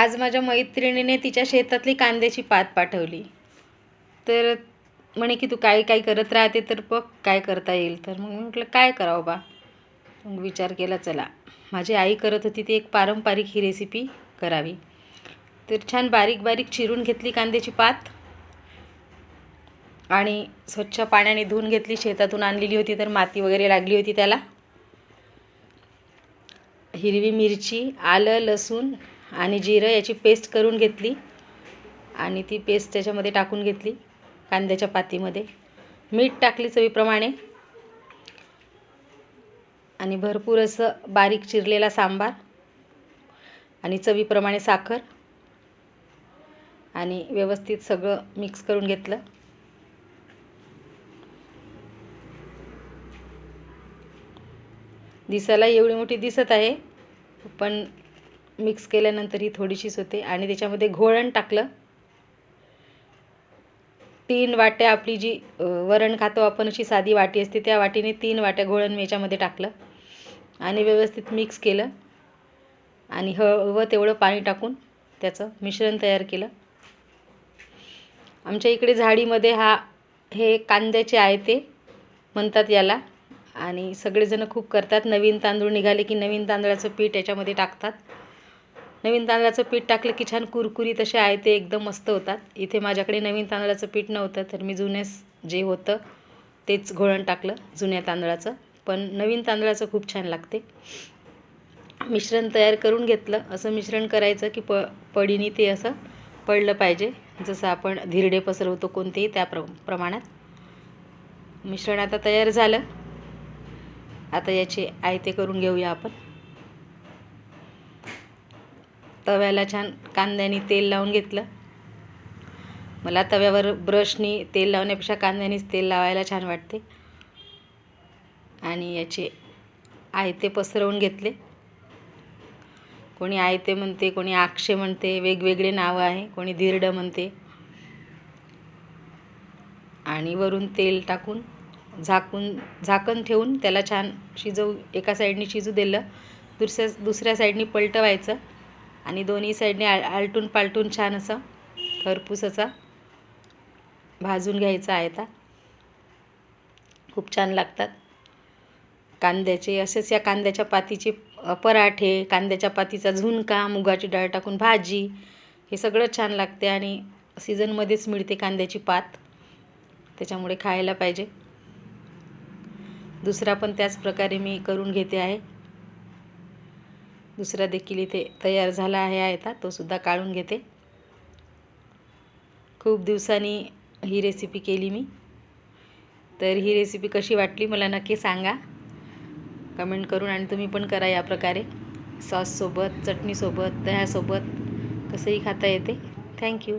आज माझ्या मैत्रिणीने तिच्या शेतातली कांद्याची पात पाठवली. तर म्हणे की तू काय काय करत राहते तर बघ काय करता येईल. तर मग म्हटलं काय करावं बा? मग विचार केला चला माझी आई करत होती ती एक पारंपरिक ही रेसिपी करावी. तर छान बारीक बारीक चिरून घेतली कांद्याची पात आणि स्वच्छ पाण्याने धुवून घेतली. शेतातून आणलेली होती तर माती वगैरे लागली होती त्याला. हिरवी मिरची आलं लसूण आणि जिरं याची पेस्ट करून घेतली. आणि ती पेस्ट त्याच्यामध्ये टाकून घेतली कांद्याच्या पातीमध्ये. मीठ टाकली चवीप्रमाणे. आणि भरपूर असं बारीक चिरलेला सांबार. आणि चवीप्रमाणे साखर. आणि व्यवस्थित सगळं मिक्स करून घेतलं. दिसायला एवढी मोठी दिसत आहे पण मिक्स केल्यानंतर ही थोडीशीच होते. आणि त्याच्यामध्ये घोळण टाकलं. तीन वाट्या आपली जी वरण खातो आपण अशी साधी वाटी असते त्या वाटीने तीन वाट्या घोळण मी याच्यामध्ये टाकलं. आणि व्यवस्थित मिक्स केलं. आणि हळवं तेवढं पाणी टाकून त्याचं मिश्रण तयार केलं. आमच्या इकडे झाडीमध्ये हा हे कांद्याचे आहे ते म्हणतात याला. आणि सगळेजणं खूप करतात. नवीन तांदूळ निघाले की नवीन तांदळाचं पीठ याच्यामध्ये टाकतात. नवीन तांदळाचं पीठ टाकलं की छान कुरकुरीत असे आहे ते एकदम मस्त होतात. इथे माझ्याकडे नवीन तांदळाचं पीठ नव्हतं तर मी जुनेच जे होतं तेच घोळण टाकलं जुन्या तांदळाचं. पण नवीन तांदळाचं खूप छान लागते. मिश्रण तयार करून घेतलं. असं मिश्रण करायचं की प पडीने ते असं पडलं पाहिजे. जसं आपण धिरडे पसरवतो कोणतेही त्या प्र प्रमाणात. मिश्रण आता तयार झालं. आता याचे आयते करून घेऊया आपण. तव्याला छान कांद्याने तेल लावून घेतलं. मला तव्यावर ब्रशनी तेल लावण्यापेक्षा कांद्यानेच तेल लावायला छान वाटते. आणि याचे आयते पसरवून घेतले. कोणी आयते म्हणते कोणी आक्षे म्हणते वेगवेगळे नावं आहे कोणी धिरडं म्हणते. आणि वरून तेल टाकून झाकून झाकण ठेवून त्याला छान शिजवू एका साईडनी शिजू दिलं दुसऱ्या दुसऱ्या साईडनी पलटवायचं. आणि दोन्ही साईडने आल आलटून पालटून छान असं खरपूस असा भाजून घ्यायचा आहे आता. खूप छान लागतात. कांद्याचे असेच या कांद्याच्या पातीचे पराठे कांद्याच्या पातीचा झुणका मुगाची डाळ टाकून भाजी हे सगळं छान लागते आणि सीझनमध्येच मिळते कांद्याची पात. त्याच्यामुळे खायला पाहिजे. दुसरा पण त्याच प्रकारे मी करून घेते आहे. दुसरा देखील इथे तयार झाला आहे आयता तो सुद्धा काढून घेते. खूप दिवसांनी ही रेसिपी केली मी. तर ही रेसिपी कशी वाटली मला नक्की सांगा. कमेंट करून आणि तुम्ही पण करा या प्रकारे. सॉससोबत चटणीसोबत दह्यासोबत कसंही खाता येते. थँक्यू